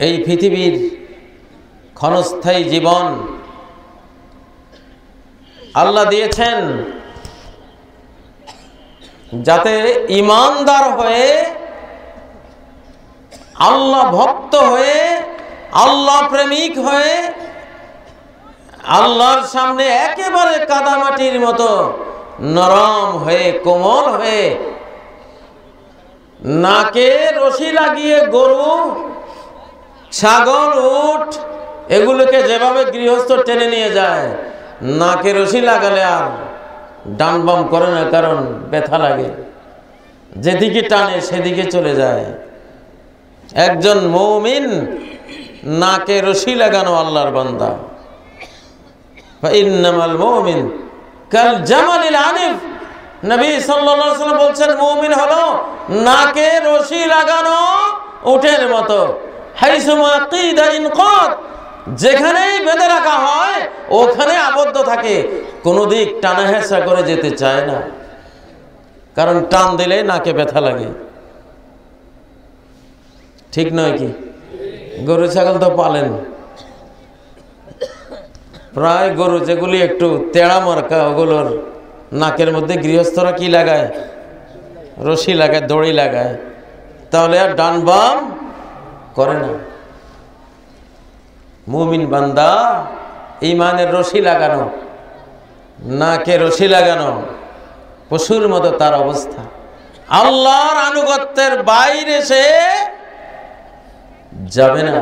এই পৃথিবীর ক্ষণস্থায়ী জীবন আল্লাহ দিয়েছেন যাতে ইমানদার হয়ে, আল্লাহ ভক্ত হয়ে, আল্লাহ প্রেমিক হয়ে, আল্লাহর সামনে একেবারে কাদামাটির মতো নরম হয়ে, কোমল হয়ে নাকে রশি লাগিয়ে গরু ছাগল, উঠ। এগুলোকে যেভাবে গৃহস্থ টেনে নিয়ে যায়, নাকে রশি লাগালে আর ডান বাম করে না, কারণ ব্যথা লাগে। যেদিকে টানে, সেদিকে চলে যায়। একজন মৌমিন নাকে রশি লাগানো আল্লাহর বান্দা। ইন্নামাল মৌমিন কাল জামালিল আনিফ। নবী বলছেন, মুমিন হলো নাকে রশি লাগানো উটের মতো। যেখানেই বেঁধে রাখা হয়, ওখানে আবদ্ধ থাকে। কোনো দিক টানা হেঁচা করে যেতে চায় না। কারণ টান দিলে নাকে ব্যথা লাগে। ঠিক নয় কি? গরু ছাগল তো পালেন। প্রায় গরু যেগুলি একটু তেড়া মার্কা, ওগুলোর নাকের মধ্যে গৃহস্থরা কি লাগায়? রশি লাগায়, দড়ি লাগায়। তাহলে আর ডান বাম করে না। মুমিন বান্দা ইমানের রশি লাগানো নাকে রশি লাগানো, পশুর মতো তার অবস্থা। আল্লাহর আনুগত্যের বাইরে সে যাবে না।